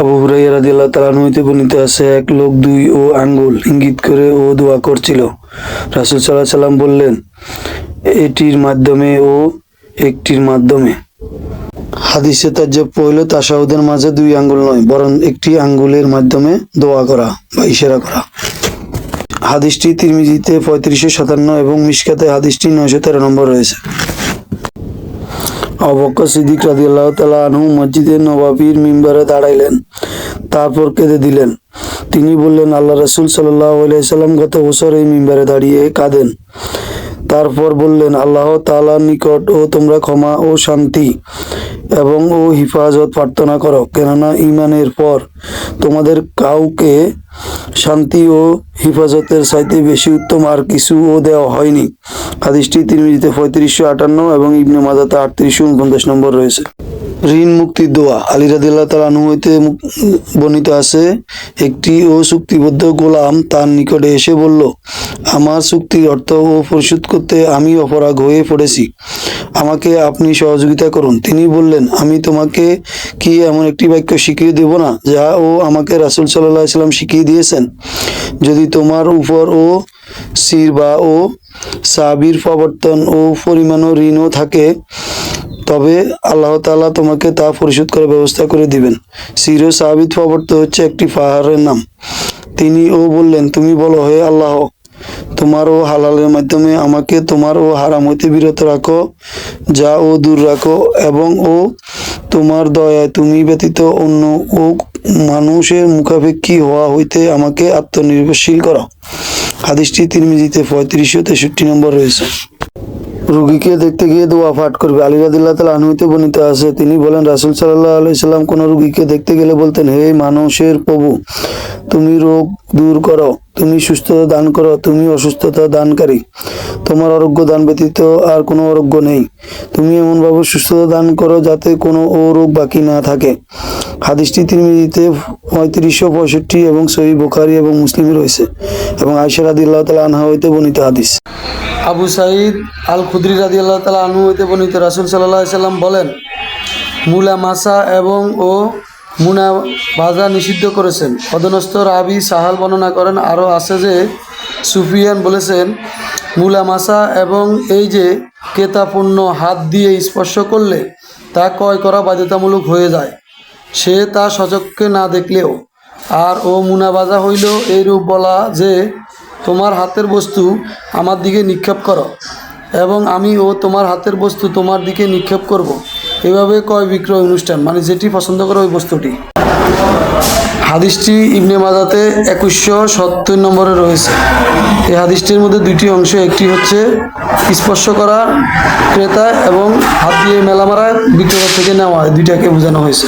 আবু হুরাইয়া রাদিয়াল্লাহু তাআলা হইতে বর্ণিত আছে, এক লোক দুই ও আঙ্গুল ইঙ্গিত করে ও দোয়া করছিল। রাসূল আলাইহি সাল্লাম বললেন, এটির মাধ্যমে ও একটির মাধ্যমে। হাদিসে তাজ্জাব হইল তাসাউদের মাঝে দুই আঙ্গুল নয়, বরং একটি আঙ্গুলের মাধ্যমে দোয়া করা বা ইশারা করা। হাদিসটি তিরমিজিতে পঁয়ত্রিশশো সাতান্ন এবং মিশকাতে হাদিসটি নয়শো তেরো নম্বর রয়েছে। সিদ্দিক তালা আনহু মসজিদের নবাবির মিম্বারে দাঁড়াইলেন। তারপর কেঁদে দিলেন। তিনি বললেন আল্লাহ রসুল সাল্লাম গত বছর এই মিম্বারে দাঁড়িয়ে কাঁদেন। তারপর বললেন, আল্লাহ তালার নিকট ও তোমরা ক্ষমা ও শান্তি এবং ও হিফাজত প্রার্থনা করো। কেননা ইমানের পর তোমাদের কাউকে শান্তি ও হিফাজতের চাইতে বেশি উত্তম আর কিছুও দেওয়া হয়নি। হাদিসটি তিরমিজিতে পঁয়ত্রিশশো আটান্ন এবং ইবনে মাজাতে আটত্রিশশো উনপঞ্চাশ নম্বর রয়েছে। ঋণ মুক্তির দোয়া। আলী রাদিল্লাহ তার আনু বর্ণিত আছে, একটি ও চুক্তিবদ্ধ গোলাম তার নিকটে এসে বলল, আমার চুক্তির অর্থ ও পরিশোধ করতে আমি অপরাগ হয়ে পড়েছি। আমাকে আপনি সহযোগিতা করুন তিনি বললেন, আমি তোমাকে কি এমন একটি বাক্য শিখিয়ে দেব না, যা ও আমাকে রাসুল সাল্লাহ সাল্লাম শিখিয়ে দিয়েছেন? যদি তোমার উপর ও সির বা ও সাবির প্রবর্তন ও পরিমাণ ঋণও থাকে তবে আল্লাহ তাআলা তোমাকে তা পরিশোধ করার ব্যবস্থা করে দিবেন। সিরো সাবিত প্রবর্ত হচ্ছে একটি পাহাড়ের নাম। তিনি ও বললেন, তুমি বলো, হে আল্লাহ, তোমার ও হালালের মাধ্যমে আমাকে তোমার ও হারাম হইতে বিরত রাখো, যা ও দূর রাখো, এবং ও তোমার দয়ায় তুমি ব্যতীত অন্য ও মানুষের মুখাপেক্ষী হওয়া হইতে আমাকে আত্মনির্ভরশীল করো। হাদিসটি তিরমিজিতে পঁয়ত্রিশশো তেষট্টি নম্বর রয়েছে। রুগীকে দেখতে গিয়ে দোয়া পাঠ করবে। আলী রাদিল্লাহ তালা আনহুইতে বর্ণিত আছে, তিনি বলেন, রাসুল সাল্লাহ আলি সাল্লাম কোনো রুগীকে দেখতে গেলে বলতেন, হে মানুষের প্রভু, তুমি রোগ দূর করো। তুমি সুস্থতা দান করো, তুমি অসুস্থতা দানকারী। তোমার আরোগ্য দান ব্যতীত আর কোনো আরোগ্য নেই। তুমি এমনভাবে সুস্থতা দান করো যাতে কোনো রোগ বাকি না থাকে। হাদিসটি তিরমিজিতে পঁয়ত্রিশশো পঁয়ষট্টি এবং সহি বুখারি এবং মুসলিমে রয়েছে এবং আয়সা রাদিল্লাহ তালা আনহা হইতে বর্ণিত হাদিস। আবু সাঈদ আল খুদ্রি রাদি আল্লাহ তালা আনু হইতে বর্ণিত রাসুল সাল্লাহ সাল্লাম বলেন মুলা মাসা এবং ও মুনা ভাজা নিষিদ্ধ করেছেন। অধনস্থ রাবি সাহাল বর্ণনা করেন, আরও আছে যে, সুফিয়ান বলেছেন, মুলা মাসা এবং এই যে কেতাপূর্ণ হাত দিয়ে স্পর্শ করলে তা ক্রয় করা বাধ্যতামূলক হয়ে যায়। সে তা সচক্ষে না দেখলেও। আর, ও মুনাবাজা হইল এইরূপ বলা যে, তোমার হাতের বস্তু আমার দিকে নিক্ষেপ করো এবং আমি ও তোমার হাতের বস্তু তোমার দিকে নিক্ষেপ করব। এভাবে কয় বিক্রয় অনুষ্ঠান মানে যেটি পছন্দ করে ওই বস্তুটি। হাদিসটি ইবনে মাজাতে একুশশো সত্তর নম্বরে রয়েছে। এই হাদিসটির মধ্যে দুটি অংশ, একটি হচ্ছে স্পর্শ করা ক্রেতা এবং হাত দিয়ে মেলা মারা বিক্রেতা থেকে নেওয়া দুইটাকে বোঝানো হয়েছে।